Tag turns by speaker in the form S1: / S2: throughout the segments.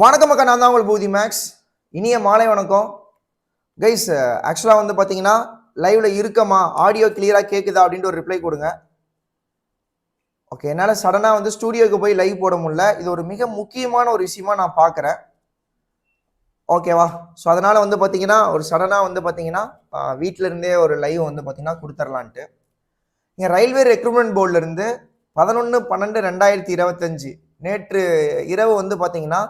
S1: வணக்கம் மக்கா நான் தான் உங்கள் பூதி மேக்ஸ். இனிய மாலை வணக்கம். கைஸ் ஆக்சுவலாக வந்து பார்த்தீங்கன்னா லைவ்ல இருக்கமா ஆடியோ கிளியராக கேட்குதா அப்படின்ட்டு ஒரு ரிப்ளை கொடுங்க. ஓகே என்னால் சடனாக வந்து ஸ்டூடியோக்கு போய் லைவ் போட முடியல. இது ஒரு மிக முக்கியமான ஒரு விஷயமா நான் பார்க்குறேன் ஓகேவா ஸோ அதனால் வந்து பார்த்தீங்கன்னா ஒரு சடனாக வந்து பார்த்தீங்கன்னா வீட்டில் இருந்தே ஒரு லைவ் வந்து பார்த்தீங்கன்னா கொடுத்துர்லான்ட்டு. இங்கே ரயில்வே ரெக்ரூட்மெண்ட் போர்டிலிருந்து பதினொன்று பன்னெண்டு ரெண்டாயிரத்தி இருபத்தஞ்சு. நேற்று இரவு வந்து பார்த்தீங்கன்னா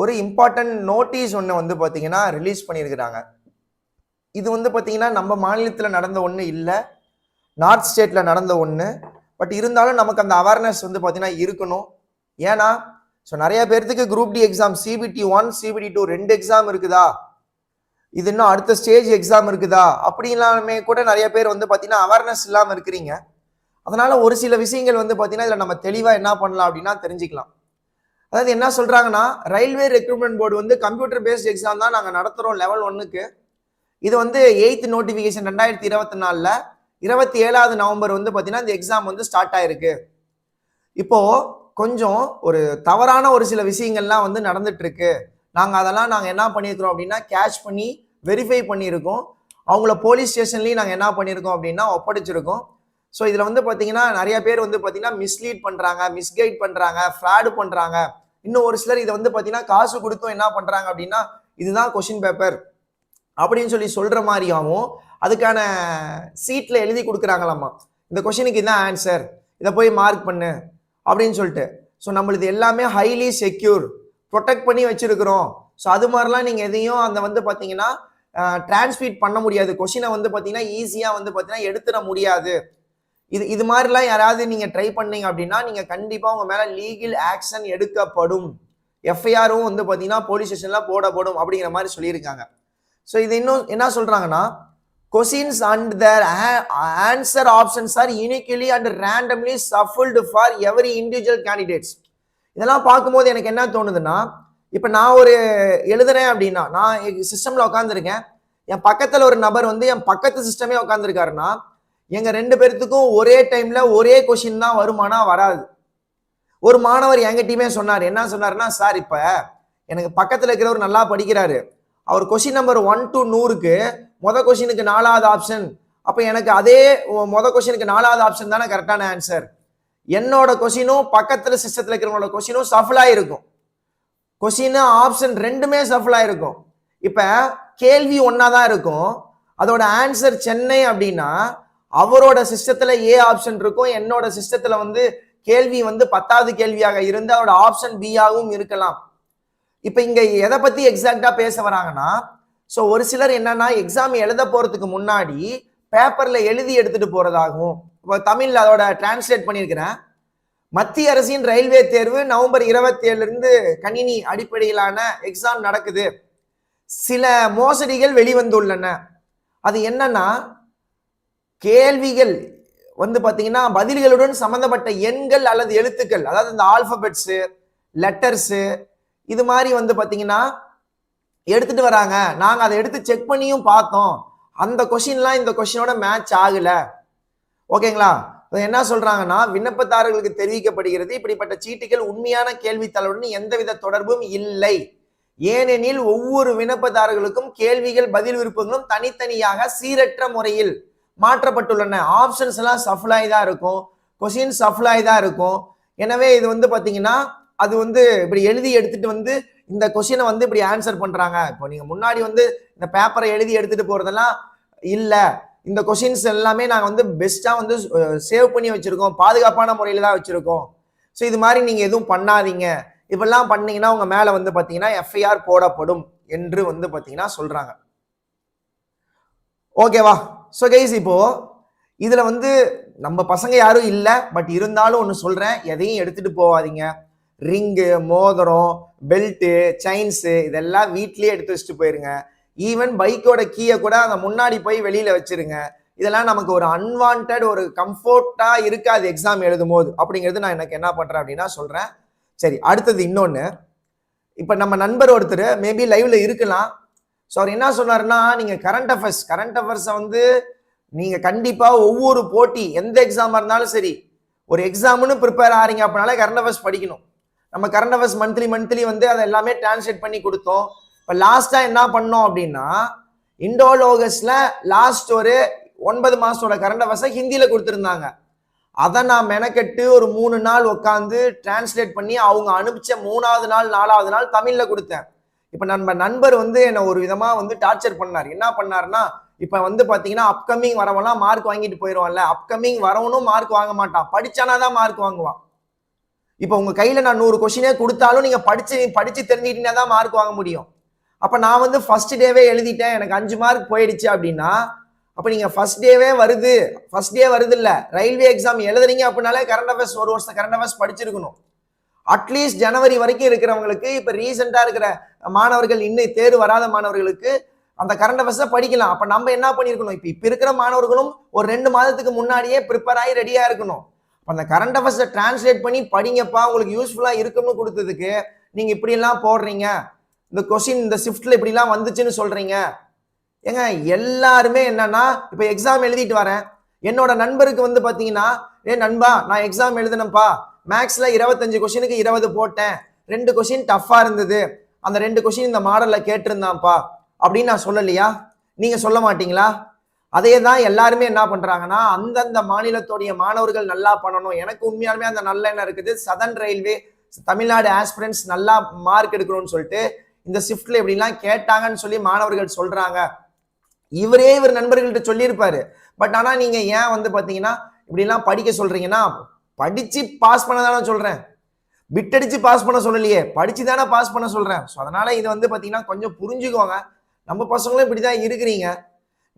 S1: ஒரு இம்பார்ட்டன்ட் நோட்டீஸ் ஒன்று வந்து பார்த்தீங்கன்னா ரிலீஸ் பண்ணியிருக்கிறாங்க. இது வந்து பார்த்தீங்கன்னா நம்ம மாநிலத்தில் நடந்த ஒன்று இல்லை. நார்த் ஸ்டேட்டில் நடந்த ஒன்று பட் இருந்தாலும் நமக்கு அந்த அவேர்னஸ் வந்து பார்த்தீங்கன்னா இருக்கணும். ஏன்னா ஸோ நிறைய பேர்த்துக்கு group D exam CBT one CBT two ரெண்டு எக்ஸாம் இருக்குதா? இது இன்னும் அடுத்த ஸ்டேஜ் எக்ஸாம் இருக்குதா? அப்படிலாமே கூட நிறைய பேர் வந்து பார்த்தீங்கன்னா அவேர்னஸ் இல்லாமல் இருக்கிறீங்க. அதனால ஒரு சில விஷயங்கள் வந்து பார்த்தீங்கன்னா இதில் நம்ம தெளிவாக என்ன பண்ணலாம் அப்படின்னா தெரிஞ்சுக்கலாம். அதாவது என்ன சொல்கிறாங்கன்னா ரயில்வே ரெக்ரூட்மெண்ட் போர்டு வந்து கம்ப்யூட்டர் பேஸ்ட் எக்ஸாம் தான் நாங்கள் நடத்துகிறோம் லெவல் ஒன்றுக்கு இது வந்து எயித்து நோட்டிஃபிகேஷன் ரெண்டாயிரத்தி இருபத்தி நாலில் இருபத்தி ஏழாவது நவம்பர் வந்து பார்த்தீங்கன்னா இந்த எக்ஸாம் வந்து ஸ்டார்ட் ஆயிருக்கு. இப்போது கொஞ்சம் ஒரு தவறான ஒரு சில விஷயங்கள்லாம் வந்து நடந்துட்டுருக்கு. நாங்கள் அதெல்லாம் நாங்கள் என்ன பண்ணியிருக்கிறோம் அப்படின்னா கேட்ச் பண்ணி வெரிஃபை பண்ணியிருக்கோம். அவங்கள போலீஸ் ஸ்டேஷன்லேயும் நாங்கள் என்ன பண்ணியிருக்கோம் அப்படின்னா ஒப்படைச்சிருக்கோம். ஸோ இதில் வந்து பார்த்தீங்கன்னா நிறைய பேர் வந்து பார்த்தீங்கன்னா மிஸ்லீட் பண்ணுறாங்க மிஸ்கைட் பண்ணுறாங்க ஃப்ராடு பண்ணுறாங்க இன்னும் ஒரு சிலர் இதை வந்து பார்த்தீங்கன்னா காசு கொடுத்தும் என்ன பண்ணுறாங்க அப்படின்னா இதுதான் கொஷின் பேப்பர் அப்படின்னு சொல்லி சொல்கிற மாதிரியாகவும் அதுக்கான சீட்டில் எழுதி கொடுக்குறாங்களாம்மா இந்த கொஷினுக்கு இதான் ஆன்சர் இதை போய் மார்க் பண்ணு அப்படின்னு சொல்லிட்டு. ஸோ நம்மளுது எல்லாமே ஹைலி செக்யூர் ப்ரொடெக்ட் பண்ணி வச்சுருக்கிறோம். ஸோ அது மாதிரிலாம் நீங்கள் எதையும் அந்த வந்து பார்த்தீங்கன்னா டிரான்ஸ்மிட் பண்ண முடியாது. கொஷினை வந்து பார்த்தீங்கன்னா ஈஸியாக வந்து பார்த்தீங்கன்னா எடுத்துட முடியாது. இது இது மாதிரிலாம் யாராவது நீங்கள் ட்ரை பண்ணீங்க அப்படின்னா நீங்கள் கண்டிப்பாக உங்கள் மேலே லீகல் ஆக்ஷன் எடுக்கப்படும். எஃப்ஐஆரும் வந்து பார்த்தீங்கன்னா போலீஸ் ஸ்டேஷன்லாம் போடப்படும் அப்படிங்கிற மாதிரி சொல்லியிருக்காங்க. ஸோ இது இன்னும் என்ன சொல்கிறாங்கன்னா questions and their answer options are uniquely and randomly shuffled for every individual candidates இதெல்லாம் பார்க்கும்போது எனக்கு என்ன தோணுதுன்னா இப்போ நான் ஒரு எழுதுறேன் அப்படின்னா நான் சிஸ்டமில் உட்காந்துருக்கேன் என் பக்கத்தில் ஒரு நபர் வந்து என் பக்கத்து சிஸ்டமே உட்காந்துருக்காருன்னா எங்க ரெண்டு பேர்த்துக்கும் ஒரே டைம்ல ஒரே கொஷின் தான் வருமானா வராது. ஒரு மாணவர் எங்கிட்டயுமே சொன்னார். என்ன சொன்னார்னா சார் இப்ப எனக்கு பக்கத்துல இருக்கிறவர் நல்லா படிக்கிறாரு. அவர் கொஷின் நம்பர் ஒன் டு நூறுக்கு மொத கொஷினுக்கு நாலாவது ஆப்ஷன் அப்ப எனக்கு அதே மொத கொஷினுக்கு நாலாவது ஆப்ஷன் தானே கரெக்டான ஆன்சர் என்னோட கொஷினும் பக்கத்துல சிஸ்டத்துல இருக்கிறவங்களோட கொஷினும் சஃபலா இருக்கும் கொஷின் ஆப்ஷன் ரெண்டுமே சஃபலா இருக்கும் இப்ப கேள்வி ஒன்னா தான் இருக்கும். அதோட ஆன்சர் சென்னை அப்படின்னா அவரோட சிஸ்டத்துல ஏ ஆப்ஷன் இருக்கும். என்னோட சிஸ்டத்துல வந்து கேள்வி வந்து பத்தாவது கேள்வியாக இருந்து அவரோட ஆப்ஷன் பி இருக்கலாம். இப்போ இங்க எதை பத்தி எக்ஸாக்டா பேச வராங்கன்னா ஸோ ஒரு சிலர் என்னன்னா எக்ஸாம் எழுத போறதுக்கு முன்னாடி பேப்பர்ல எழுதி எடுத்துட்டு போறதாகவும் இப்போ தமிழ்ல அதோட டிரான்ஸ்லேட் பண்ணியிருக்கிறேன். மத்திய அரசின் ரயில்வே தேர்வு நவம்பர் இருபத்தி ஏழுலேருந்து கணினி அடிப்படையிலான எக்ஸாம் நடக்குது. சில மோசடிகள் வெளிவந்துள்ளன. அது என்னன்னா கேள்விகள் வந்து பார்த்தீங்கன்னா பதில்களுடன் சம்பந்தப்பட்ட எண்கள் அல்லது எழுத்துக்கள் அதாவது இந்த ஆல்பபெட்ஸு லெட்டர்ஸு இது மாதிரி வந்து பார்த்தீங்கன்னா எடுத்துட்டு வராங்க. நாங்கள் அதை எடுத்து செக் பண்ணியும் பார்த்தோம். அந்த கொஷின்லாம் இந்த கொஷினோட மேட்ச் ஆகலை. ஓகேங்களா? என்ன சொல்றாங்கன்னா விண்ணப்பதாரர்களுக்கு தெரிவிக்கப்படுகிறது. இப்படிப்பட்ட சீட்டுகள் உண்மையான கேள்வித்தாளுடன் எந்தவித தொடர்பும் இல்லை. ஏனெனில் ஒவ்வொரு விண்ணப்பதாரர்களுக்கும் கேள்விகள் பதில் விருப்பங்களும் தனித்தனியாக சீரற்ற முறையில் மாற்றப்பட்டுள்ளன. ஆப்ஷன்ஸ் எல்லாம் சஃப்லாய் தான் இருக்கும். கொஷின் சஃப்லாய் தான் இருக்கும். எனவே இது வந்து பார்த்தீங்கன்னா அது வந்து இப்படி எழுதி எடுத்துட்டு வந்து இந்த கொஷினை வந்து இப்படி ஆன்சர் பண்ணுறாங்க இப்போ நீங்கள் முன்னாடி வந்து இந்த பேப்பரை எழுதி எடுத்துட்டு போகிறதெல்லாம் இல்லை. இந்த கொஷின்ஸ் எல்லாமே நாங்கள் வந்து பெஸ்ட்டாக வந்து சேவ் பண்ணி வச்சுருக்கோம். பாதுகாப்பான முறையில் தான் வச்சுருக்கோம். ஸோ இது மாதிரி நீங்கள் எதுவும் பண்ணாதீங்க. இப்பெல்லாம் பண்ணீங்கன்னா உங்கள் மேலே வந்து பார்த்தீங்கன்னா எஃப்ஐஆர் போடப்படும் என்று வந்து பார்த்தீங்கன்னா சொல்கிறாங்க ஓகேவா ஸோ கைஸ் இப்போது இதில் வந்து நம்ம பசங்க யாரும் இல்லை பட் இருந்தாலும் ஒன்று சொல்கிறேன் எதையும் எடுத்துகிட்டு போகாதீங்க. ரிங்கு மோதிரம் பெல்ட்டு செயின்ஸு இதெல்லாம் வீட்லேயே எடுத்து வச்சுட்டு போயிருங்க. ஈவன் பைக்கோட கீயை கூட அந்த முன்னாடி போய் வெளியில் வச்சிருங்க. இதெல்லாம் நமக்கு ஒரு அன்வான்ட் ஒரு கம்ஃபோர்ட்டாக இருக்காது எக்ஸாம் எழுதும் போது. அப்படிங்கிறது நான் எனக்கு என்ன பண்ணுறேன் அப்படின்னா சொல்கிறேன் சரி அடுத்தது இன்னொன்று இப்போ நம்ம நண்பர் ஒருத்தர் மேபி லைவில் இருக்கலாம். ஸோ அவர் என்ன சொன்னார்னா நீங்கள் கரண்ட் அஃபேர்ஸ் கரண்ட் அஃபேர்ஸை வந்து நீங்கள் கண்டிப்பாக ஒவ்வொரு போட்டி எந்த எக்ஸாமாக இருந்தாலும் சரி ஒரு எக்ஸாம்னு ப்ரிப்பேர் ஆகிறீங்க அப்படின்னாலே கரண்ட் அஃபேர்ஸ் படிக்கணும். நம்ம கரண்ட் அஃபேர்ஸ் மந்த்லி மந்த்லி வந்து அதை எல்லாமே டிரான்ஸ்லேட் பண்ணி கொடுத்தோம். இப்போ லாஸ்ட்டாக என்ன பண்ணோம் அப்படின்னா இண்டோலோகஸில் லாஸ்ட் ஒரு ஒன்பது மாதத்தோட கரண்ட் அஃபேர்ஸை ஹிந்தியில் கொடுத்துருந்தாங்க. அதை நான் மெனக்கெட்டு ஒரு மூணு நாள் உட்காந்து டிரான்ஸ்லேட் பண்ணி அவங்க அனுப்பிச்ச மூணாவது நாள் நாலாவது நாள் தமிழில் கொடுத்தேன். இப்போ நம்ம நண்பர் வந்து என்னை ஒரு விதமாக வந்து டார்ச்சர் பண்ணார். என்ன பண்ணாருன்னா இப்போ வந்து பார்த்தீங்கன்னா அப்கமிங் வரவெல்லாம் மார்க் வாங்கிட்டு போயிடுவான்ல அப்கமிங் வரவனும் மார்க் வாங்க மாட்டான். படிச்சானா தான் மார்க் வாங்குவான். இப்போ உங்கள் கையில் நான் நூறு கொஸ்டினே கொடுத்தாலும் நீங்கள் படிச்சு படிச்சு தெரிஞ்சுக்கிட்டீங்கன்னா தான் மார்க் வாங்க முடியும். அப்போ நான் வந்து ஃபர்ஸ்ட் டேவே எழுதிட்டேன். எனக்கு அஞ்சு மார்க் போயிடுச்சு அப்படின்னா அப்போ நீங்கள் ஃபர்ஸ்ட் டேவே வருது. ஃபர்ஸ்ட் டே வருது இல்லை. ரயில்வே எக்ஸாம் எழுதுறீங்க அப்படின்னாலே கரண்ட் அஃபேர்ஸ் ஒரு வருஷம் கரண்ட் அஃபேர்ஸ் படிச்சிருக்கணும். அட்லீஸ்ட் ஜனவரி வரைக்கும் இருக்கிறவங்களுக்கு இப்போ ரீசெண்டாக இருக்கிற மாணவர்கள் இன்னும் தேர்வு வராத மாணவர்களுக்கு அந்த கரண்ட் அஃபேர்ஸை படிக்கலாம். அப்போ நம்ம என்ன பண்ணியிருக்கணும்? இப்போ இப்போ இருக்கிற மாணவர்களும் ஒரு ரெண்டு மாதத்துக்கு முன்னாடியே ப்ரிப்பேர் ஆகி ரெடியாக இருக்கணும். அப்ப அந்த கரண்ட் அஃபேர்ஸை டிரான்ஸ்லேட் பண்ணி படிங்கப்பா உங்களுக்கு யூஸ்ஃபுல்லாக இருக்கும்னு கொடுத்ததுக்கு நீங்கள் இப்படிலாம் போடுறீங்க. இந்த கொஸ்டின் இந்த ஷிஃப்ட்டில் இப்படிலாம் வந்துச்சுன்னு சொல்கிறீங்க ஏங்க எல்லாருமே என்னன்னா இப்போ எக்ஸாம் எழுதிட்டு வரேன். என்னோட நண்பருக்கு வந்து பார்த்தீங்கன்னா ஏ நண்பா நான் எக்ஸாம் எழுதினேன்ப்பா. மேக்ஸில் இருபத்தஞ்சு கொஷினுக்கு இருபது போட்டேன். ரெண்டு கொஷின் டஃப்பாக இருந்தது. அந்த ரெண்டு கொஷின் இந்த மாடலில் கேட்டிருந்தான்ப்பா. அப்படின்னு நான் சொல்லலையா? நீங்கள் சொல்ல மாட்டீங்களா? அதே தான் எல்லாருமே என்ன பண்ணுறாங்கன்னா அந்தந்த மாநிலத்துடைய மாணவர்கள் நல்லா பண்ணணும். எனக்கு உண்மையாலுமே அந்த நல்ல எண்ணம் இருக்குது. சதன் ரயில்வே தமிழ்நாடு ஆஸ்பிரன்ஸ் நல்லா மார்க் எடுக்கணும்னு சொல்லிட்டு இந்த ஷிஃப்ட்ல எப்படிலாம் கேட்டாங்கன்னு சொல்லி மாணவர்கள் சொல்கிறாங்க இவரே இவர் நண்பர்கள்ட்ட சொல்லியிருப்பாரு. பட் ஆனால் நீங்கள் ஏன் வந்து பார்த்தீங்கன்னா இப்படிலாம் படிக்க சொல்கிறீங்கன்னா படிச்சு பாஸ் பண்ண தானே சொல்றேன் பிட்டடிச்சு பாஸ் பண்ண சொல்லலையே. படிச்சு தானே பாஸ் பண்ண சொல்றேன். ஸோ அதனால இது வந்து பார்த்தீங்கன்னா கொஞ்சம் புரிஞ்சுக்கோங்க. நம்ம பசங்களும் இப்படிதான் இருக்கிறீங்க.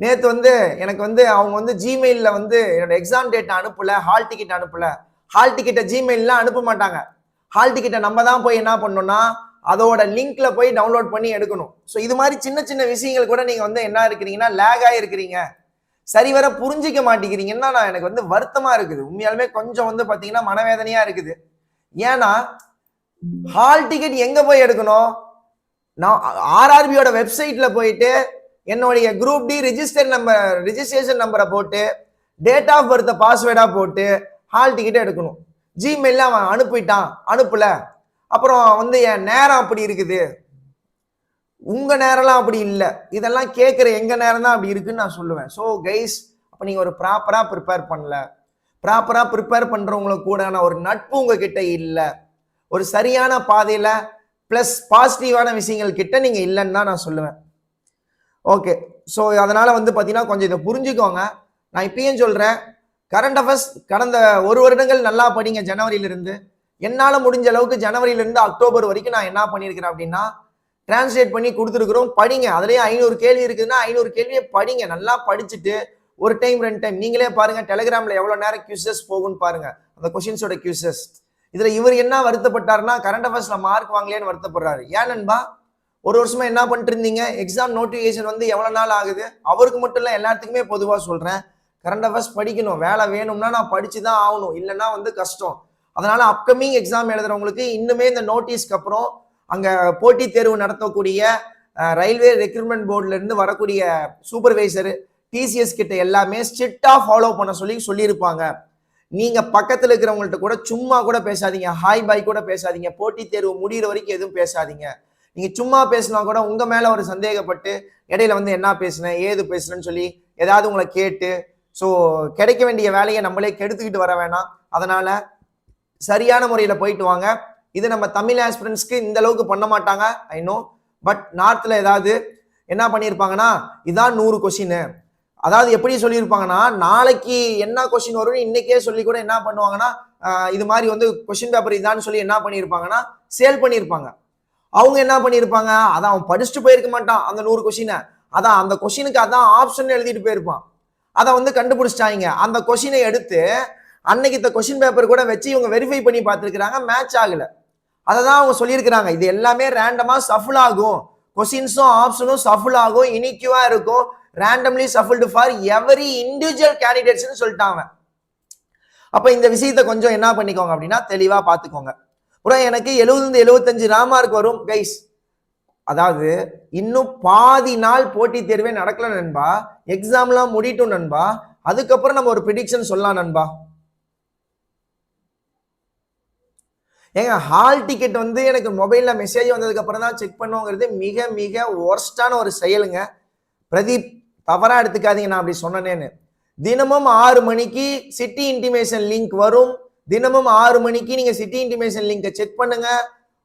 S1: நேற்று வந்து எனக்கு வந்து அவங்க வந்து ஜிமெயிலில் வந்து என்னோட எக்ஸாம் டேட்டை அனுப்பல ஹால் டிக்கெட் அனுப்பல. ஹால் டிக்கெட்டை ஜிமெயிலெலாம் அனுப்ப மாட்டாங்க. ஹால் டிக்கெட்டை நம்ம தான் போய் என்ன பண்ணணும்னா அதோட லிங்க்ல போய் டவுன்லோட் பண்ணி எடுக்கணும். ஸோ இது மாதிரி சின்ன சின்ன விஷயங்கள் கூட நீங்கள் வந்து என்ன இருக்கிறீங்கன்னா லேக் ஆகிருக்கிறீங்க சரிவர புரிஞ்சிக்க மாட்டேங்கிறீங்கன்னா நான் எனக்கு வந்து வருத்தமா இருக்குது. உண்மையாலுமே கொஞ்சம் வந்து பாத்தீங்கன்னா மனவேதனையா இருக்குது. ஏன்னா ஹால் டிக்கெட் எங்க போய் எடுக்கணும்? நான் ஆர்ஆர்பியோட வெப்சைட்ல போயிட்டு என்னுடைய group D register number registration நம்பரை போட்டு டேட் ஆஃப் பர்த்தை பாஸ்வேர்டா போட்டு ஹால் டிக்கெட்டை எடுக்கணும். ஜிமெயில அவன் அனுப்பிட்டான். அனுப்பல. அப்புறம் வந்து என் நேரம் அப்படி இருக்குது. உங்கள் நேரம்லாம் அப்படி இல்லை. இதெல்லாம் கேட்குற எங்கள் நேரம் தான் அப்படி இருக்குன்னு நான் சொல்லுவேன். ஸோ கைஸ் அப்போ நீங்கள் ஒரு ப்ராப்பராக ப்ரிப்பேர் பண்ணல. ப்ராப்பராக ப்ரிப்பேர் பண்ணுறவங்கள கூடான ஒரு நட்பு உங்ககிட்ட இல்லை. ஒரு சரியான பாதையில் ப்ளஸ் பாசிட்டிவான விஷயங்கள் கிட்ட நீங்கள் இல்லைன்னு தான் நான் சொல்லுவேன். ஓகே ஸோ அதனால் வந்து பார்த்தீங்கன்னா கொஞ்சம் இதை புரிஞ்சுக்கோங்க. நான் இப்பயும் சொல்கிறேன் கரண்ட் அஃபேர்ஸ் கடந்த ஒரு வருடங்கள் நல்லா படிங்க ஜனவரியிலிருந்து. என்னால் முடிஞ்ச அளவுக்கு ஜனவரியிலிருந்து அக்டோபர் வரைக்கும் நான் என்ன பண்ணியிருக்கிறேன் அப்படின்னா டிரான்ஸ்லேட் பண்ணி கொடுத்துருக்குறோம். படிங்க. அதுலேயே ஐநூறு கேள்வி இருக்குதுன்னா ஐநூறு கேள்வியை படிங்க. நல்லா படிச்சுட்டு ஒரு டைம் ரெண்டு டைம் நீங்களே பாருங்க டெலிகிராமில் எவ்வளோ நேரம் கியூசஸ் போகும்னு பாருங்க. அந்த கொஷின்ஸோட கியூசஸ் இதில் இவர் என்ன வருத்தப்பட்டாருன்னா கரண்ட் அஃபேர்ஸில் மார்க் வாங்கலையேன்னு வருத்தப்படுறாரு. ஏன் நண்பா? ஒரு வருஷமா என்ன பண்ணிட்டு இருந்தீங்க எக்ஸாம் நோட்டிஃபிகேஷன் வந்து எவ்வளோ நாள் ஆகுது? அவருக்கு மட்டும் இல்லை எல்லாத்துக்குமே பொதுவாக சொல்கிறேன் கரண்ட் அஃபேர்ஸ் படிக்கணும். வேலை வேணும்னா நான் படித்து தான் ஆகணும். இல்லைன்னா வந்து கஷ்டம். அதனால் அப்கமிங் எக்ஸாம் எழுதுறவங்களுக்கு இன்னுமே இந்த நோட்டீஸ்க்கு அப்புறம் அங்கே போட்டித் தேர்வு நடத்தக்கூடிய ரயில்வே ரெக்ரூட்மெண்ட் போர்டுலேருந்து வரக்கூடிய சூப்பர்வைசரு டிசிஎஸ் கிட்ட எல்லாமே ஸ்ட்ரிக்டாக ஃபாலோ பண்ண சொல்லி சொல்லியிருப்பாங்க. நீங்கள் பக்கத்தில் இருக்கிறவங்கள்ட்ட கூட சும்மா கூட பேசாதீங்க. ஹாய் பாய் கூட பேசாதீங்க. போட்டித் தேர்வு முடிகிற வரைக்கும் எதுவும் பேசாதீங்க. நீங்கள் சும்மா பேசினா கூட உங்கள் மேலே ஒரு சந்தேகப்பட்டு இடையில வந்து என்ன பேசுனேன் ஏது பேசுனேன்னு சொல்லி ஏதாவது உங்களை கேட்டு ஸோ கிடைக்க வேண்டிய வேலையை நம்மளே கெடுத்துக்கிட்டு வர வேணாம். அதனால் சரியான முறையில் போயிட்டு வாங்க. இது நம்ம தமிழ் ஆஸ்பிரன்ஸ்க்கு இந்த அளவுக்கு பண்ண மாட்டாங்க ஐ நோ பட் நார்த்தில் ஏதாவது என்ன பண்ணியிருப்பாங்கன்னா இதான் நூறு கொஷின் அதாவது எப்படி சொல்லியிருப்பாங்கன்னா நாளைக்கு என்ன கொஷின் வரும்னு இன்னைக்கே சொல்லி கூட என்ன பண்ணுவாங்கன்னா இது மாதிரி வந்து கொஷின் பேப்பர் இதான்னு சொல்லி என்ன பண்ணியிருப்பாங்கன்னா சேல் பண்ணியிருப்பாங்க. அவங்க என்ன பண்ணியிருப்பாங்க அதான் அவன் படிச்சுட்டு போயிருக்க மாட்டான் அந்த நூறு கொஷினை அதான் அந்த கொஷினுக்கு அதான் ஆப்ஷன் எழுதிட்டு போயிருப்பான். அதை வந்து கண்டுபிடிச்சிட்டாங்க. அந்த கொஷினை எடுத்து அன்னைக்கு இந்த கொஷின் பேப்பர் கூட வச்சு இவங்க வெரிஃபை பண்ணி பார்த்துருக்குறாங்க மேட்ச் ஆகலை. அதை தான் அவங்க சொல்லியிருக்கிறாங்க. இது எல்லாமே ரேண்டமாக சஃபுல் ஆகும். கொஷின்ஸும் ஆப்ஷனும் சஃபுல் ஆகும். இனிக்யூவாக இருக்கும். Randomly shuffled for every individual கேண்டிடேட்ஸ்னு சொல்லிட்டாங்க. அப்போ இந்த விஷயத்த கொஞ்சம் என்ன பண்ணிக்கோங்க அப்படின்னா தெளிவாக பார்த்துக்கோங்க. அப்புறம் எனக்கு எழுபது எழுபத்தஞ்சு ராமார்க் வரும். கைஸ் அதாவது இன்னும் பாதி நாள் போட்டித் தேர்வே நடக்கல நண்பா. எக்ஸாம்லாம் முடியட்டும் நண்பா. அதுக்கப்புறம் நம்ம ஒரு ப்ரிடிக்ஷன் சொல்லலாம் நண்பா. ஏங்க ஹால் டிக்கெட் வந்து எனக்கு மொபைலில் மெசேஜ் வந்ததுக்கப்புறம் தான் செக் பண்ணுவோங்கிறது மிக மிக ஒர்ஸ்டான ஒரு செயலுங்க. பிரதீப் தவறாக எடுத்துக்காதீங்க நான் அப்படி சொன்னேன்னு தினமும் ஆறு மணிக்கு சிட்டி இன்டிமேஷன் லிங்க் வரும். தினமும் ஆறு மணிக்கு நீங்கள் சிட்டி இன்டிமேஷன் லிங்கை செக் பண்ணுங்க.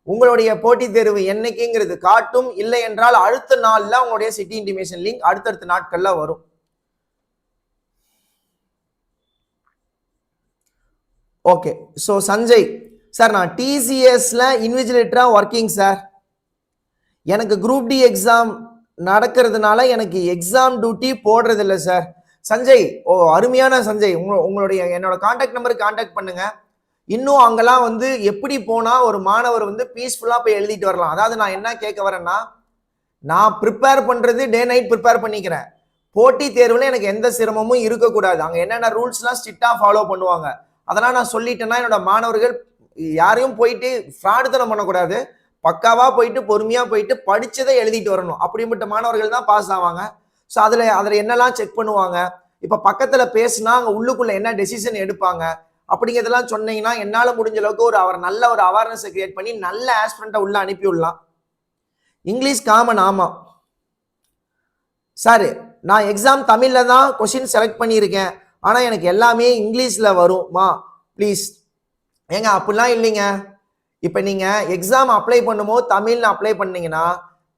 S1: உங்களுடைய போட்டித் தேர்வு என்னைக்குங்கிறது காட்டும். இல்லை என்றால் அடுத்த நாளில் உங்களுடைய சிட்டி இன்டிமேஷன் லிங்க் அடுத்தடுத்த நாட்களில் வரும். ஓகே ஸோ சஞ்சய் சார் நான் டிசிஎஸ்ல இன்விஜிலேட்டராக ஒர்க்கிங் சார். எனக்கு குரூப் டி எக்ஸாம் நடக்கிறதுனால எனக்கு எக்ஸாம் டியூட்டி போடுறது இல்லை சார். சஞ்சய் ஓ அருமையான சஞ்சய். உங்க உங்களுடைய என்னோட காண்டாக்ட் நம்பருக்கு காண்டாக்ட் பண்ணுங்க. இன்னும் அங்கெல்லாம் வந்து எப்படி போனால் ஒரு மாணவர் வந்து பீஸ்ஃபுல்லாக போய் எழுதிட்டு வரலாம். அதாவது நான் என்ன கேட்க வரேன்னா நான் ப்ரிப்பேர் பண்ணுறது டே நைட் ப்ரிப்பேர் பண்ணிக்கிறேன். போட்டி தேர்வில் எனக்கு எந்த சிரமமும் இருக்கக்கூடாது. அங்கே என்னென்ன ரூல்ஸ்லாம் ஸ்ட்ரிக்டாக ஃபாலோ பண்ணுவாங்க. அதெல்லாம் நான் சொல்லிட்டேன்னா என்னோட மாணவர்கள் யாரையும் போயிட்டு ஃப்ராடுத்தனம் பண்ணக்கூடாது. பக்காவாக போயிட்டு பொறுமையாக போயிட்டு படித்ததை எழுதிட்டு வரணும். அப்படிப்பட்ட மாணவர்கள் தான் பாஸ் ஆவாங்க. ஸோ அதில் அதில் என்னெல்லாம் செக் பண்ணுவாங்க? இப்போ பக்கத்தில் பேசுனா அங்கே உள்ளுக்குள்ளே என்ன டெசிஷன் எடுப்பாங்க? அப்படிங்கிறதெல்லாம் சொன்னீங்கன்னா என்னால் முடிஞ்ச அளவுக்கு ஒரு அவர் நல்ல ஒரு அவேர்னஸை கிரியேட் பண்ணி நல்ல ஆஸ்பிரண்ட்டை உள்ளே அனுப்பி விடலாம். இங்கிலீஷ் காமன் ஆமாம் சார் நான் எக்ஸாம் தமிழில் தான் கொஷின் செலக்ட் பண்ணியிருக்கேன். ஆனால் எனக்கு எல்லாமே இங்கிலீஷில் வரும்மா ப்ளீஸ் ஏங்க அப்படிலாம் இல்லைங்க. இப்போ நீங்கள் எக்ஸாம் அப்ளை பண்ணும்போது தமிழ்னு அப்ளை பண்ணீங்கன்னா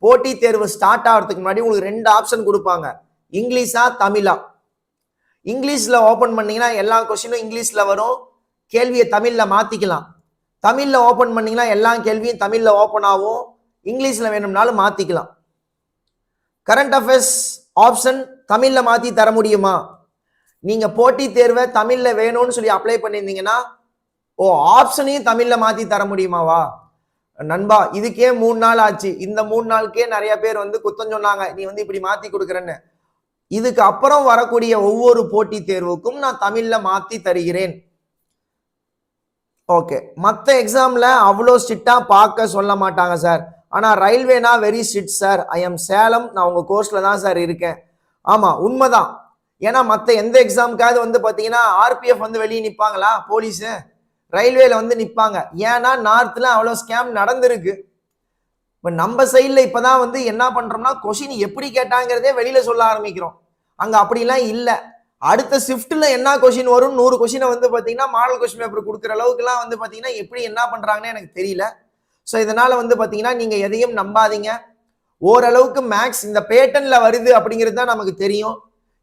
S1: போட்டித் தேர்வு ஸ்டார்ட் ஆகிறதுக்கு முன்னாடி உங்களுக்கு ரெண்டு ஆப்ஷன் கொடுப்பாங்க. இங்கிலீஷா தமிழா? இங்கிலீஷில் ஓப்பன் பண்ணீங்கன்னா எல்லா கொஷினும் இங்கிலீஷில் வரும். கேள்வியை தமிழில் மாற்றிக்கலாம் தமிழில் ஓப்பன் பண்ணிங்கன்னா எல்லா கேள்வியும் தமிழில் ஓப்பன் ஆகும். இங்கிலீஷில் வேணும்னாலும் மாற்றிக்கலாம் கரண்ட் அஃபேர்ஸ் ஆப்ஷன் தமிழில் மாற்றி தர முடியுமா? நீங்கள் போட்டித் தேர்வை தமிழில் வேணும்னு சொல்லி அப்ளை பண்ணியிருந்தீங்கன்னா ஓ ஆப்ஷனையும் தமிழ்ல மாத்தி தர முடியுமாவா நண்பா இதுக்கே மூணு நாள் ஆச்சு. இந்த மூணு நாளுக்கே நிறைய பேர் வந்து குத்தம் சொன்னாங்க. நீ வந்து இப்படி மாத்தி கொடுக்குறேன்னு. இதுக்கு அப்புறம் வரக்கூடிய ஒவ்வொரு போட்டி தேர்வுக்கும் நான் தமிழ்ல மாத்தி தருகிறேன். ஓகே. மற்ற எக்ஸாம்ல அவ்வளோ ஸ்ட்ரிக்டா பார்க்க சொல்ல மாட்டாங்க சார் ஆனா ரயில்வேனா very strict sir I am Salem நான் உங்க கோர்ஸ்ல தான் சார் இருக்கேன். ஆமா உண்மைதான். ஏன்னா மற்ற எந்த எக்ஸாமுக்காவது வந்து பார்த்தீங்கன்னா ஆர்பிஎஃப் வந்து வெளியே நிற்பாங்களா போலீஸு ரயில்வேல வந்து நிற்பாங்க ஏன்னா நார்த்ல அவ்வளோ ஸ்கேம் நடந்திருக்கு. இப்போ நம்ம சைடில் இப்போ தான் வந்து என்ன பண்ணுறோம்னா கொஷின் எப்படி கேட்டாங்கிறதே வெளியில் சொல்ல ஆரம்பிக்கிறோம். அங்கே அப்படிலாம் இல்லை. அடுத்த ஷிஃப்ட்டில் என்ன கொஷின் வரும்? நூறு கொஷினை வந்து பார்த்தீங்கன்னா மாடல் கொஷின் பேப்பர் கொடுக்குற அளவுக்குலாம் வந்து பார்த்தீங்கன்னா எப்படி என்ன பண்ணுறாங்கன்னு எனக்கு தெரியல. ஸோ இதனால் வந்து பார்த்தீங்கன்னா நீங்கள் எதையும் நம்பாதீங்க. ஓரளவுக்கு மேக்ஸ் இந்த பேட்டனில் வருது அப்படிங்கிறது தான் நமக்கு தெரியும்.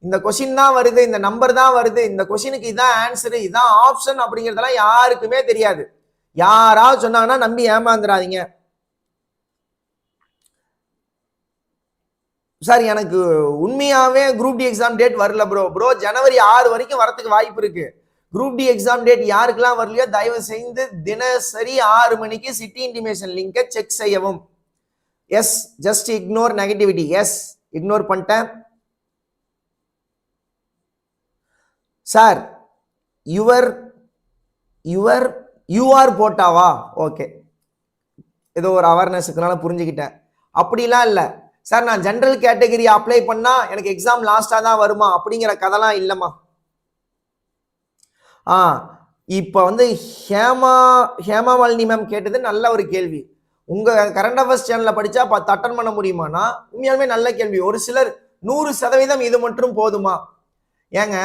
S1: இந்த கொஷின் தான் வருது இந்த நம்பர் தான் வருது இந்த கொஷினுக்கு இதான் ஆன்சர் இதான் ஆப்ஷன் அப்படிங்கிறதெல்லாம் யாருக்குமே தெரியாது. யாராவது சொன்னாங்கன்னா நம்பி ஏமாந்துடாதீங்க சார் எனக்கு உண்மையாவே குரூப் டி எக்ஸாம் டேட் வரல ப்ரோ ப்ரோ ஜனவரி ஆறு வரைக்கும் வரத்துக்கு வாய்ப்பு இருக்கு. குரூப் டி எக்ஸாம் டேட் யாருக்கெல்லாம் வரலையோ தயவு செய்து தினசரி ஆறு மணிக்கு சிட்டி இன்டிமேஷன் லிங்கை செக் செய்யவும். Yes just ignore negativity yes ignore பண்ணிட்டேன். Sir your your you are போட்டாவா? Okay. ஏதோ ஒரு அவேர்னஸுக்குனால புரிஞ்சுக்கிட்டேன். அப்படிலாம் இல்லை. சார் நான் ஜென்ரல் கேட்டகரி அப்ளை பண்ணால் எனக்கு எக்ஸாம் லாஸ்ட்டாக தான் வருமா? அப்படிங்கிற கதைலாம் இல்லைம்மா. ஆ இப்போ வந்து ஹேமா ஹேமா மாலினி மேம் கேட்டது நல்ல ஒரு கேள்வி. உங்கள் கரண்ட் அஃபேர்ஸ் சேனலில் படித்தா பத்து அட்டன் பண்ண முடியுமானா உண்மையாலுமே நல்ல கேள்வி. ஒரு சிலர் நூறு சதவீதம் இது மட்டும் போதுமா? ஏங்க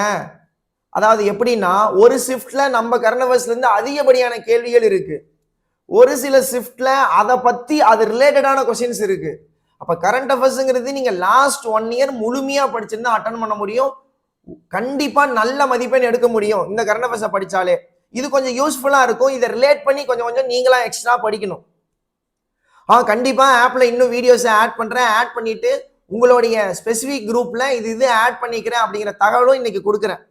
S1: அதாவது எப்படின்னா ஒரு ஷிஃப்ட்ல நம்ம கரண்ட் அஃபேர்ஸ்ல இருந்து அதிகப்படியான கேள்விகள் இருக்கு. ஒரு சில ஷிஃப்ட்ல அதை பற்றி அது ரிலேட்டடான கொஸ்டின்ஸ் இருக்கு. அப்போ கரண்ட் அஃபேர்ஸுங்கிறது நீங்கள் லாஸ்ட் ஒன் இயர் முழுமையாக படிச்சிருந்தா அட்டன் பண்ண முடியும். கண்டிப்பாக நல்ல மதிப்பெண் எடுக்க முடியும். இந்த கரண்ட் அஃபேர்ஸை படித்தாலே இது கொஞ்சம் யூஸ்ஃபுல்லாக இருக்கும். இதை ரிலேட் பண்ணி கொஞ்சம் கொஞ்சம் நீங்களாக எக்ஸ்ட்ரா படிக்கணும். ஆ கண்டிப்பாக ஆப்பில் இன்னும் வீடியோஸை ஆட் பண்ணுறேன் ஆட் பண்ணிவிட்டு உங்களுடைய ஸ்பெசிஃபிக் குரூப்பில் இது இது ஆட் பண்ணிக்கிறேன் அப்படிங்கிற தகவலும் இன்றைக்கி கொடுக்குறேன்.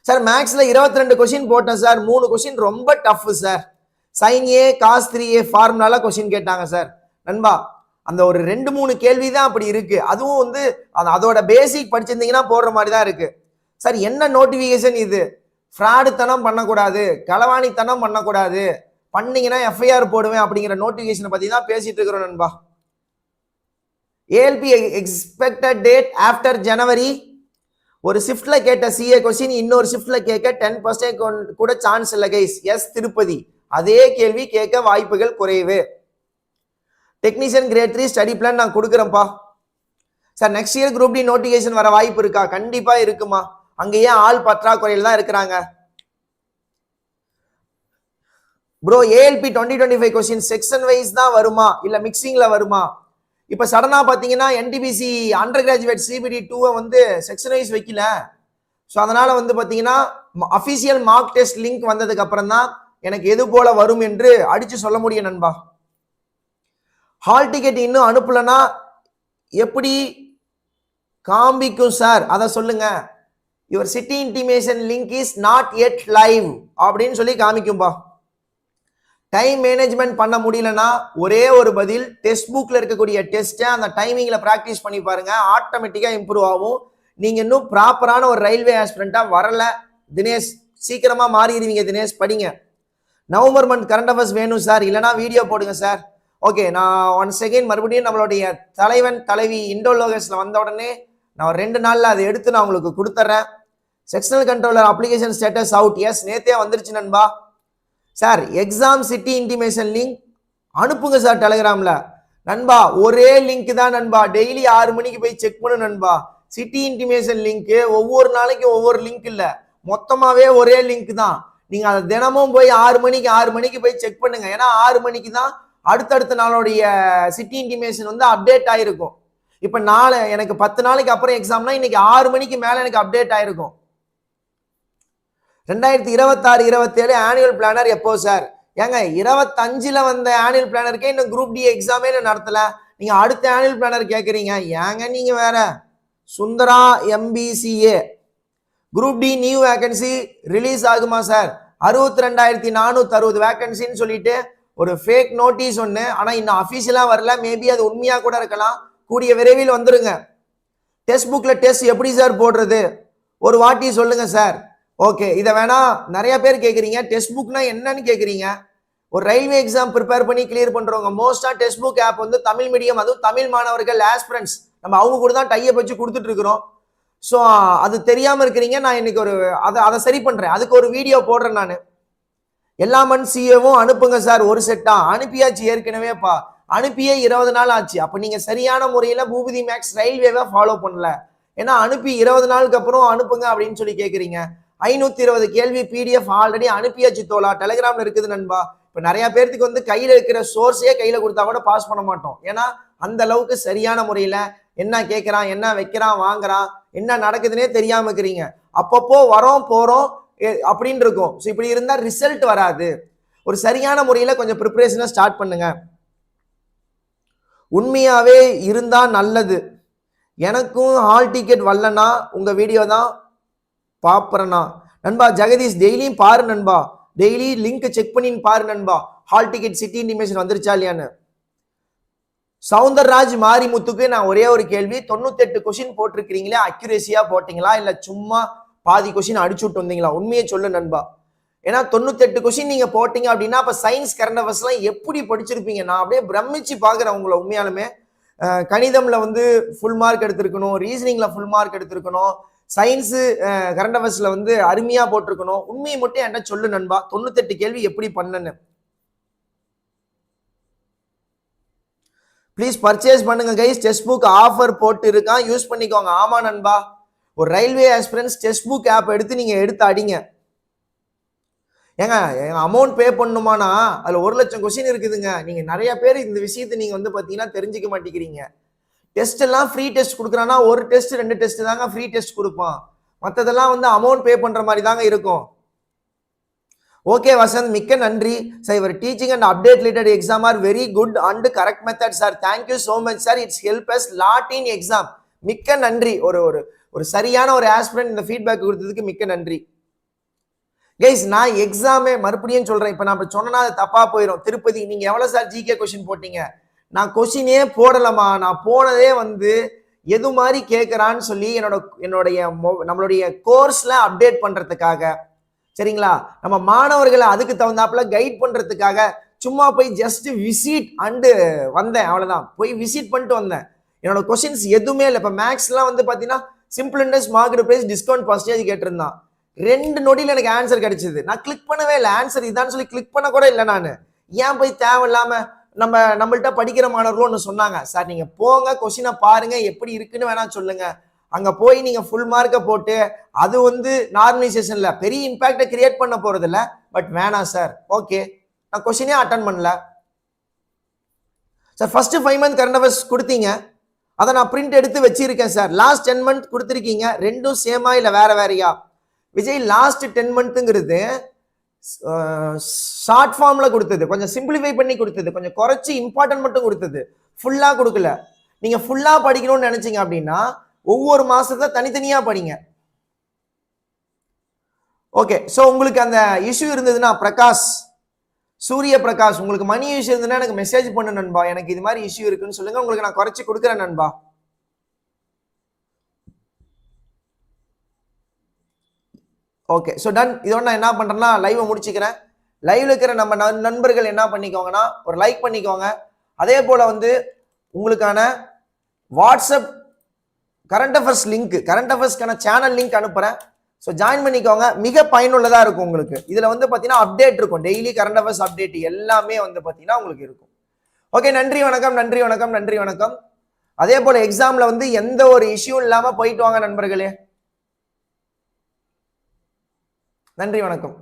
S1: சார் மேக்ஸ்ல இருபத்தி ரெண்டு கொஸ்டின் போட்டேன் சார் மூணு கொஸ்டின் ரொம்ப tough sir sin A cos three A ஃபார்முலால question கேட்டாங்க சார் நண்பா அந்த ஒரு ரெண்டு மூணு கேள்வி தான் அப்படி இருக்கு. அதுவும் வந்து அது- அதோட பேசிக் படிச்சிருந்தீங்கன்னா போடுற மாதிரி தான் இருக்கு. சார் என்ன நோட்டிபிகேஷன் இது? ஃப்ராடுத்தனம் பண்ணக்கூடாது. களவாணித்தனம் பண்ணக்கூடாது. பண்ணீங்கன்னா எஃப்ஐஆர் போடுவேன் அப்படிங்கிற நோட்டிபிகேஷனை பத்தி தான் பேசிட்டு இருக்கிறோம் நண்பா. ஏஎல்பி எக்ஸ்பெக்டட் டேட் ஆஃப்டர் ஜனவரி ஒரு ஷிஃப்ட்ல கேட்ட சிஏ கொஸ்டின் இன்னொரு ஷிஃப்ட்ல கேட்க டென் பர்சன்ட் கூட சான்ஸ் இல்லை கைஸ் எஸ் திருப்பதி. அதே கேள்வி கேட்க வாய்ப்புகள் குறைவு. Technician grade three study plan நான் கொடுக்குறேன்ப்பா. Sir next year group D notification வர வாய்ப்பு இருக்கா? கண்டிப்பா இருக்குமா. அங்கேயே ஆள் பற்றாக்குறையில் தான் இருக்கிறாங்க? Bro ALP twenty twenty five question section wise தான் வருமா? இல்லை மிக்சிங்கில் வருமா? இப்ப சடனா பாத்தீங்கன்னா என்டிபிசி அண்டர் கிராஜுவேட் சிபிடி டூவை வந்து செக்ஷன் வைஸ் வைக்கல. ஸோ அதனால வந்து பாத்தீங்கன்னா அபிஷியல் மார்க் டெஸ்ட் லிங்க் வந்ததுக்கு அப்புறம் தான் எனக்கு எது போல வரும் என்று அடிச்சு சொல்ல முடியும் நண்பா. ஹால் டிக்கெட் இன்னும் அனுப்பலன்னா எப்படி? காமிக்கும் சார் அதை சொல்லுங்க. Your city intimation link is not yet live அப்படின்னு சொல்லி காமிக்கும்பா. டைம் மேனேஜ்மெண்ட் பண்ண முடியலனா ஒரே ஒரு பதில் டெக்ஸ்ட் புக்கில் இருக்கக்கூடிய டெஸ்ட்டை அந்த டைமிங்கில் ப்ராக்டிஸ் பண்ணி பாருங்கள் ஆட்டோமேட்டிக்காக இம்ப்ரூவ் ஆகும். நீங்கள் இன்னும் ப்ராப்பரான ஒரு ரயில்வே ஆஸ்பிரண்ட்டாக வரல. தினேஷ் சீக்கிரமாக மாறிடுவீங்க தினேஷ். படிங்க. நவம்பர் மந்த் கரண்ட் அஃபேர்ஸ் வேணும் சார் இல்லைனா வீடியோ போடுங்க சார் ஓகே நான் ஒன் செகண்ட் மறுபடியும் நம்மளுடைய தலைவன் தலைவி இண்டோலோகஸில் வந்த உடனே நான் ஒரு ரெண்டு நாளில் அதை எடுத்து நான் உங்களுக்கு கொடுத்துட்றேன் sectional controller application status out yes நேத்தே வந்துருச்சு நண்பா. Sir exam city intimation link அனுப்புங்க சார் டெலகிராமில் நண்பா ஒரே லிங்க் தான் நண்பா. டெய்லி ஆறு மணிக்கு போய் செக் பண்ணு நண்பா. சிட்டி இன்டிமேஷன் லிங்க் ஒவ்வொரு நாளைக்கும் ஒவ்வொரு லிங்க் இல்லை. மொத்தமாகவே ஒரே லிங்க் தான். நீங்கள் அதை தினமும் போய் ஆறு மணிக்கு ஆறு மணிக்கு போய் செக் பண்ணுங்க. ஏன்னா ஆறு மணிக்கு தான் அடுத்தடுத்த நாளுடைய சிட்டி இன்டிமேஷன் வந்து அப்டேட் ஆகிருக்கும் இப்போ நாளை எனக்கு பத்து நாளைக்கு அப்புறம் எக்ஸாம்னா இன்னைக்கு ஆறு மணிக்கு மேலே எனக்கு அப்டேட் ஆகிருக்கும் ரெண்டாயிரத்தி இருபத்தாறு இருபத்தேழு ஆனுவல் பிளானர் எப்போ சார் ஏங்க இருபத்தஞ்சில் வந்த ஆனுவல் பிளானருக்கே இன்னும் குரூப் டி எக்ஸாமே இன்னும் நடத்தல. நீங்கள் அடுத்த ஆனுவல் பிளானர் கேட்குறீங்க ஏங்க நீங்கள் வேற? Sundara MBCA group D new vacancy release ஆகுமா சார் அறுபத்தி ரெண்டாயிரத்தி நானூத்தி அறுபது வேகன்சின்னு சொல்லிட்டு ஒரு ஃபேக் நோட்டீஸ் ஒன்று ஆனால் இன்னும் அஃபீஷியலா வரல. மேபி அது உண்மையாக கூட இருக்கலாம். கூடிய விரைவில் வந்துருங்க. டெக்ஸ்ட் புக்கில் டெஸ்ட் எப்படி சார் போடுறது? ஒரு வாட்டி சொல்லுங்கள் சார் ஓகே இதை வேணா நிறைய பேர் கேட்குறீங்க டெக்ஸ்ட் புக்னா என்னன்னு கேட்குறீங்க ஒரு ரயில்வே எக்ஸாம் ப்ரிப்பேர் பண்ணி கிளியர் பண்றவங்க மோஸ்டா டெக்ஸ்ட் புக் ஆப் வந்து தமிழ் மீடியம் அதுவும் தமிழ் மாணவர்கள் ஆஸ்பிரன்ஸ் நம்ம அவங்க கூட தான் டையை வச்சு கொடுத்துட்டு இருக்கிறோம். ஸோ அது தெரியாம இருக்கிறீங்க. நான் இன்னைக்கு ஒரு அதை அதை சரி பண்றேன். அதுக்கு ஒரு வீடியோ போடுறேன் நான். எல்லா மண் சிஏவும் அனுப்புங்க சார் ஒரு செட்டா அனுப்பியாச்சு ஏற்கனவேப்பா அனுப்பியே இருபது நாள் ஆச்சு. அப்ப நீங்க சரியான முறையில பூபதி மேக்ஸ் ரயில்வேவை ஃபாலோ பண்ணல. ஏன்னா அனுப்பி இருபது நாளுக்கு அப்புறம் அனுப்புங்க அப்படின்னு சொல்லி கேட்குறீங்க ஐநூத்தி இருபது கேள்வி பிடிஎஃப் ஆல்ரெடி அனுப்பியாச்சு தோலா டெலிகிராம்ல இருக்குது நண்பா. இப்ப நிறைய பேர்த்துக்கு வந்து கையில இருக்கிற சோர்ஸே கையில கொடுத்தா கூட பாஸ் பண்ண மாட்டோம். ஏன்னா அந்த அளவுக்கு சரியான முறையில என்ன கேட்குறான் என்ன வைக்கிறான் வாங்குறான் என்ன நடக்குதுன்னே தெரியாம இருக்கிறீங்க. அப்பப்போ வரோம் போறோம் அப்படின்னு இருக்கும். ஸோ இப்படி இருந்தா ரிசல்ட் வராது. ஒரு சரியான முறையில கொஞ்சம் ப்ரிப்பரேஷனை ஸ்டார்ட் பண்ணுங்க. உண்மையாவே இருந்தா நல்லது. எனக்கும் ஹால் டிக்கெட் வரலன்னா உங்க வீடியோ தான் பாப்புறேனா? நண்பா ஜெகதீஷ் டெய்லியும் பாரு நண்பா. டெய்லி லிங்க் செக் பண்ணின்னு பாரு நண்பா. ஹால் டிக்கெட் சிட்டி இன்டிமேஷன் வந்துருச்சா இல்லையான்னு. சவுந்தரராஜ் மாரிமுத்துக்கு நான் ஒரே ஒரு கேள்வி. தொண்ணூத்தெட்டு கொஷின் போட்டிருக்கிறீங்களே அக்யூரேசியா போட்டீங்களா? இல்ல சும்மா பாதி கொஷின் அடிச்சு விட்டு வந்தீங்களா? உண்மையை சொல்லு நண்பா. ஏன்னா தொண்ணூத்தெட்டு கொஷின் நீங்க போட்டீங்க அப்படின்னா அப்ப சயின்ஸ் கரண்ட் அஃபேர்ஸ் எல்லாம் எப்படி படிச்சிருப்பீங்க? நான் அப்படியே பிரமிச்சு பாக்குறேன் உங்களை உண்மையாலுமே. கணிதம்ல வந்து ஃபுல் மார்க் எடுத்திருக்கணும் ரீசனிங்ல ஃபுல் மார்க் எடுத்திருக்கணும். சயின்ஸு கரண்ட் அஃபேர்ஸில் வந்து அருமையாக போட்டிருக்கணும். உண்மையை மட்டும் என்கிட்ட சொல்லு நண்பா. தொண்ணூத்தெட்டு கேள்வி எப்படி பண்ணன்னு. ப்ளீஸ் பர்ச்சேஸ் பண்ணுங்க கைஸ் டெக்ஸ்ட் புக் ஆஃபர் போட்டு இருக்கான். யூஸ் பண்ணிக்கோங்க. ஆமா நண்பா. ஒரு railway aspirants text book app எடுத்து நீங்க எடுத்து அடிங்க. ஏங்க அமௌண்ட் பே பண்ணுமானா அதுல ஒரு லட்சம் கொஸ்டின் இருக்குதுங்க. நீங்க நிறைய பேர் இந்த விஷயத்தை நீங்க வந்து பாத்தீங்கன்னா தெரிஞ்சுக்க மாட்டேங்கிறீங்க. டெஸ்ட் எல்லாம் ஃப்ரீ டெஸ்ட் கொடுக்குறான்னா ஒரு டெஸ்ட் ரெண்டு டெஸ்ட் தாங்க ஃப்ரீ டெஸ்ட் கொடுப்பான். மற்றதெல்லாம் வந்து அமௌண்ட் பே பண்ற மாதிரி தாங்க இருக்கும். ஓகே வசந்த் மிக்க நன்றி. சார் இவர் teaching and update related exam are very good and correct method sir thank you so much sir it's help us lot in exam மிக்க நன்றி. ஒரு ஒரு ஒரு சரியான ஒரு ஆஸ்பிரண்ட் இந்த ஃபீட்பேக் கொடுத்ததுக்கு மிக்க நன்றி. கைஸ் நான் எக்ஸாமே மறுபடியும் சொல்றேன். இப்போ நான் இப்ப சொன்னா அது தப்பா போயிடும் திருப்பதி நீங்க எவ்வளவு சார் ஜிகே கொஸ்டின் போட்டீங்க? நான் கொஷினே போடலமா நான் போனதே வந்து எது மாதிரி கேட்குறான்னு சொல்லி என்னோட என்னுடைய மொ- நம்மளுடைய கோர்ஸ்ல அப்டேட் பண்றதுக்காக. சரிங்களா? நம்ம மாணவர்களை அதுக்கு தகுந்தாப்புல கைட் பண்றதுக்காக சும்மா போய் ஜஸ்ட் விசிட் அண்டு வந்தேன் அவ்வளவுதான். போய் விசிட் பண்ணிட்டு வந்தேன். என்னோட கொஸ்டின்ஸ் எதுவுமே இல்லை. இப்போ மேக்ஸ்லாம் வந்து பார்த்தீங்கன்னா simple interest market price discount percentage கேட்டிருந்தான். ரெண்டு நொடியில் எனக்கு ஆன்சர் கிடைச்சிது. நான் கிளிக் பண்ணவே இல்லை. ஆன்சர் இதான்னு சொல்லி கிளிக் பண்ண கூட இல்லை நான். ஏன் போய் தேவையில்லாமல் நம்ம நம்மள்ட்ட படிக்கிற மாணவர்களும் ஒன்று சொன்னாங்க சார் நீங்கள் போங்க கொஷினை பாருங்கள் எப்படி இருக்குன்னு வேணால் சொல்லுங்கள் அங்கே போய் நீங்கள் ஃபுல் மார்க்கை போட்டு அது வந்து நார்மலைசேஷனில் பெரிய இம்பேக்டை கிரியேட் பண்ண போகிறது இல்லை பட் வேணாம் சார் ஓகே நான் கொஷினே அட்டன் பண்ணல. Sir first five month current affairs கொடுத்தீங்க. அதை நான் பிரிண்ட் எடுத்து வச்சிருக்கேன் சார் லாஸ்ட் டென் மந்த் கொடுத்துருக்கீங்க. ரெண்டும் சேமா இல்லை வேற வேறயா? விஜய் லாஸ்ட் டென் மந்த்துங்கிறது ஷார்ட் ஃபார்மில் கொடுத்தது. கொஞ்சம் சிம்பிளிஃபை பண்ணி கொடுத்தது. கொஞ்சம் குறைச்சி இம்பார்ட்டன்ட் மட்டும் கொடுத்தது. ஃபுல்லாக கொடுக்கல. நீங்கள் ஃபுல்லாக படிக்கணும்னு நினச்சிங்க அப்படின்னா ஒவ்வொரு மாதத்தை தனித்தனியாக படிங்க. ஓகே ஸோ உங்களுக்கு அந்த இஷ்யூ இருந்ததுன்னா பிரகாஷ் சூரிய பிரகாஷ் உங்களுக்கு மணி இஷ்யூ இருந்ததுன்னா எனக்கு மெசேஜ் பண்ணு நண்பா. எனக்கு இது மாதிரி இஷ்யூ இருக்குன்னு சொல்லுங்கள் உங்களுக்கு நான் குறைச்சி கொடுக்குறேன் நண்பா. ஓகே ஸோ டன் இதோட நான் என்ன பண்ணுறேன்னா லைவை முடிச்சுக்கிறேன். லைவில் இருக்கிற நம்ம நண்பர்கள் என்ன பண்ணிக்கோங்கன்னா ஒரு லைக் பண்ணிக்கோங்க. அதே போல் வந்து உங்களுக்கான WhatsApp current affairs link current அஃபேர்ஸ்க்கான channel link அனுப்புகிறேன் ஸோ ஜாயின் பண்ணிக்கோங்க. மிக பயனுள்ளதாக இருக்கும் உங்களுக்கு. இதில் வந்து பார்த்தீங்கன்னா அப்டேட் இருக்கும். டெய்லி கரண்ட் அஃபேர்ஸ் அப்டேட் எல்லாமே வந்து பார்த்தீங்கன்னா உங்களுக்கு இருக்கும். ஓகே நன்றி வணக்கம் நன்றி வணக்கம் நன்றி வணக்கம். அதே போல் எக்ஸாமில் வந்து எந்த ஒரு இஷ்யூ இல்லாமல் போயிட்டு வாங்க நண்பர்களே. நன்றி வணக்கம்.